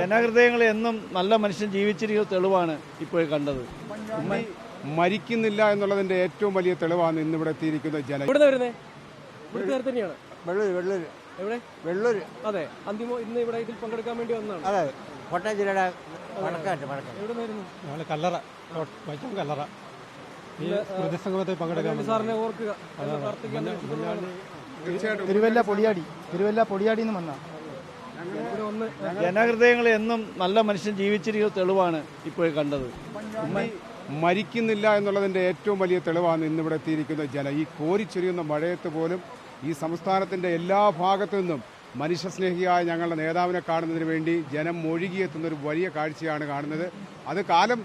ജനഹൃദയങ്ങളിൽ എന്നും നല്ല മനുഷ്യൻ ജീവിച്ചിരിക്കുന്ന തെളിവാണ് ഇപ്പോൾ കണ്ടത്. മരിക്കുന്നില്ല എന്നുള്ളതിന്റെ ഏറ്റവും വലിയ തെളിവാണ് എത്തിയിരിക്കുന്ന ജന അതെ അന്തിമോ ഇന്ന് ഇവിടെ ഇതിൽ പങ്കെടുക്കാൻ വേണ്ടി വന്നതാണ്. അതെ കോട്ടയം ജില്ലയുടെ കല്ലറ കല്ലറ. ഈ പങ്കെടുക്കാൻ സാറിനെ ഓർക്കുക. തിരുവല്ല പൊടിയാടി തിരുവല്ല പൊടിയാടി എന്ന് വന്ന. വന്ന് എന്നും നല്ല മനുഷ്യൻ ജീവിച്ചിരിക്കുന്ന തെളിവാണ് ഇപ്പോൾ കണ്ടത്. മരിക്കുന്നില്ല എന്നുള്ളതിന്റെ ഏറ്റവും വലിയ തെളിവാണ് ഇന്നിവിടെ എത്തിയിരിക്കുന്ന ജന. ഈ കോരിച്ചൊരിയുന്ന മഴയത്ത് പോലും ഈ സംസ്ഥാനത്തിന്റെ എല്ലാ ഭാഗത്തു നിന്നും മനുഷ്യസ്നേഹിയായ ഞങ്ങളുടെ നേതാവിനെ കാണുന്നതിന് വേണ്ടി ജനം ഒഴുകിയെത്തുന്ന ഒരു വലിയ കാഴ്ചയാണ് കാണുന്നത്. അത് കാലം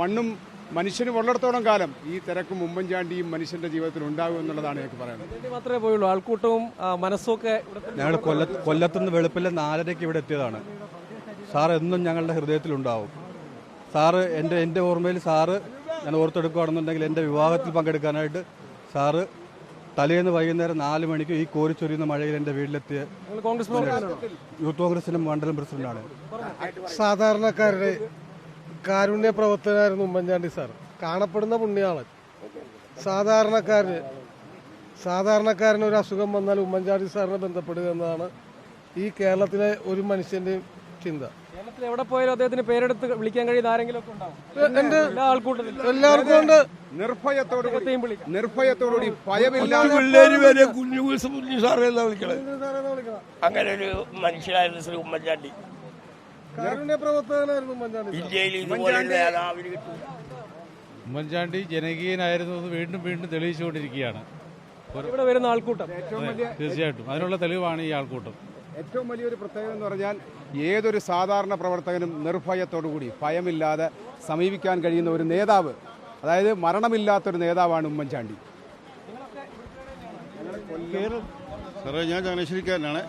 മണ്ണും മനുഷ്യനും ഉള്ളിടത്തോളം കാലം ഈ തിരക്കും ഉമ്മൻചാണ്ടിയും മനുഷ്യന്റെ ജീവിതത്തിൽ ഉണ്ടാകും എന്നുള്ളതാണ് എനിക്ക് പറയുന്നത് മാത്രമേ പോയുള്ളൂ. ആൾക്കൂട്ടവും ആ, മനസ്സും ഒക്കെ ഇവിടെ തന്നെ ഞങ്ങൾ കൊല്ല കൊല്ലത്തുനിന്ന് വെളുപ്പിലെ നാലരയ്ക്ക് ഇവിടെ എത്തിയതാണ്. സാർ എന്നും ഞങ്ങളുടെ ഹൃദയത്തിലുണ്ടാവും. സാറ് എന്റെ എന്റെ ഓർമ്മയിൽ സാറ് ഞാൻ ഓർത്തെടുക്കുകയാണെന്നുണ്ടെങ്കിൽ എന്റെ വിവാഹത്തിൽ പങ്കെടുക്കാനായിട്ട് സാറ് തലേന്ന് വൈകുന്നേരം നാല് മണിക്ക് ഈ കോരിച്ചൊരിയുന്ന മഴയിൽ എന്റെ വീട്ടിലെത്തിയ നിങ്ങൾ കോൺഗ്രസ് പ്രവർത്തകനാണോ? യൂത്ത് കോൺഗ്രസിന്റെ മണ്ഡലം പ്രസിഡന്റാണ്. സാധാരണക്കാരുടെ കാരുണ്യ പ്രവർത്തനായിരുന്നു ഉമ്മൻചാണ്ടി സാർ. കാണപ്പെടുന്ന പുണ്യാളൻ. സാധാരണക്കാരന് സാധാരണക്കാരന് ഒരു അസുഖം വന്നാൽ ഉമ്മൻചാണ്ടി സാറിനെ ബന്ധപ്പെടുക എന്നതാണ് ഈ കേരളത്തിലെ ഒരു മനുഷ്യന്റെയും ചിന്ത. കേരളത്തിൽ എവിടെ പോയാലും അദ്ദേഹത്തിന് പേരെടുത്ത് വിളിക്കാൻ കഴിയുന്ന ആരെങ്കിലും ഒക്കെ ഉണ്ടാവും എന്റെ എല്ലാവർക്കും ഉണ്ട്. നിർഭയത്തോടുകൂടി വിളിക്കാം. നിർഭയത്തോടുകൂടി ഭയമില്ലാതെ വരെ കുഞ്ഞു കുഞ്ഞു സാറേ എന്നാ അങ്ങനെ ഒരു മനുഷ്യനായിരുന്നു ശ്രീ ഉമ്മൻചാണ്ടി കാരുണ്യ പ്രവർത്തകനായിരുന്നു ഉമ്മൻചാണ്ടി സാർ. ഇന്ത്യയിൽ ഒരു നേതാവിന് ഉമ്മൻചാണ്ടി ജനകീയനായിരുന്നു എന്ന് വീണ്ടും വീണ്ടും തെളിയിച്ചുകൊണ്ടിരിക്കുകയാണ്. ഇവിടെ വരുന്ന ആൾക്കൂട്ടം. തീർച്ചയായിട്ടും. അതിനുള്ള തെളിവാണ് ഈ ആൾക്കൂട്ടം. ഏറ്റവും വലിയൊരു പ്രത്യേകത എന്ന് പറഞ്ഞാൽ ഏതൊരു സാധാരണ പ്രവർത്തകനും നിർഭയത്തോടുകൂടി ഭയമില്ലാതെ സമീപിക്കാൻ കഴിയുന്ന ഒരു നേതാവ് അതായത് മരണമില്ലാത്തൊരു നേതാവാണ് ഉമ്മൻചാണ്ടി. സാറേ ഞാൻ ചങ്ങനാശ്ശേരിക്കാരനാണ്.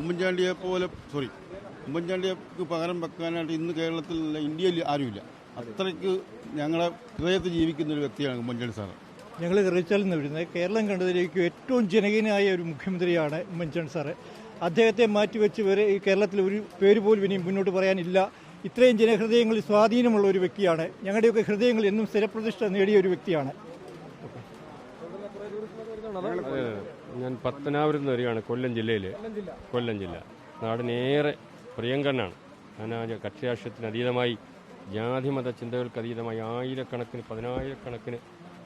ഉമ്മൻചാണ്ടിയെ പോലെ സോറി ഉമ്മൻചാണ്ടിക്ക് പകരം വെക്കാനായിട്ട് ഇന്ന് കേരളത്തിൽ ഇന്ത്യയിൽ ആരുമില്ല. അത്രയ്ക്ക് ഞങ്ങളെ ഹൃദയത്തിൽ ജീവിക്കുന്ന ഒരു വ്യക്തിയാണ് ഉമ്മൻചാണ്ടി സാറ്. ഞങ്ങൾ റിച്ചാലിൽ നിന്ന് വരുന്നത് കേരളം കണ്ടതിലേക്ക് ഏറ്റവും ജനകീയനായ ഒരു മുഖ്യമന്ത്രിയാണ് ഉമ്മൻചാണ്ടി സാറ്. അദ്ദേഹത്തെ മാറ്റിവെച്ച് വരെ ഈ കേരളത്തിൽ ഒരു പേര് പോലും ഇനിയും മുന്നോട്ട് പറയാനില്ല. ഇത്രയും ജനഹൃദയങ്ങളിൽ സ്വാധീനമുള്ള ഒരു വ്യക്തിയാണ്. ഞങ്ങളുടെയൊക്കെ ഹൃദയങ്ങൾ എന്നും സ്ഥിരപ്രതിഷ്ഠ നേടിയ ഒരു വ്യക്തിയാണ്. ഞാൻ പത്തനാപുരത്ത് നിന്ന് വരികയാണ് കൊല്ലം ജില്ലയിൽ കൊല്ലം ജില്ല. നാടിനേറെ പ്രിയങ്കരനാണ്. ഞാൻ കക്ഷിരാഷ്ട്രീയത്തിന് കക്ഷി രാഷ്ട്രീയത്തിന് അതീതമായി ജാതിമത ചിന്തകൾക്ക് അതീതമായി ആയിരക്കണക്കിന് പതിനായിരക്കണക്കിന്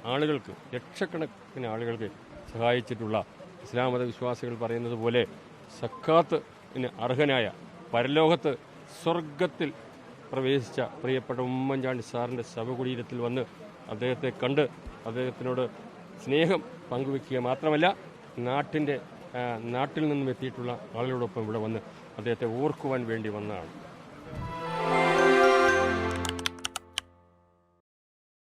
ആളുകൾക്ക് ലക്ഷക്കണക്കിന് ആളുകൾക്ക് സഹായിച്ചിട്ടുള്ള ഇസ്ലാം മത വിശ്വാസികൾ പറയുന്നത് പോലെ സക്കാത്തിന് അർഹനായ പരലോകത്ത് സ്വർഗത്തിൽ പ്രവേശിച്ച പ്രിയപ്പെട്ട ഉമ്മൻചാണ്ടി സാറിന്റെ ശവകുടീരത്തിൽ വന്ന് അദ്ദേഹത്തെ കണ്ട് അദ്ദേഹത്തിനോട് സ്നേഹം പങ്കുവെക്കുക മാത്രമല്ല നാട്ടിന്റെ നാട്ടിൽ നിന്നും എത്തിയിട്ടുള്ള ആളുകളോടൊപ്പം ഇവിടെ വന്ന് അദ്ദേഹത്തെ ഓർക്കുവാൻ വേണ്ടി വന്നതാണ്.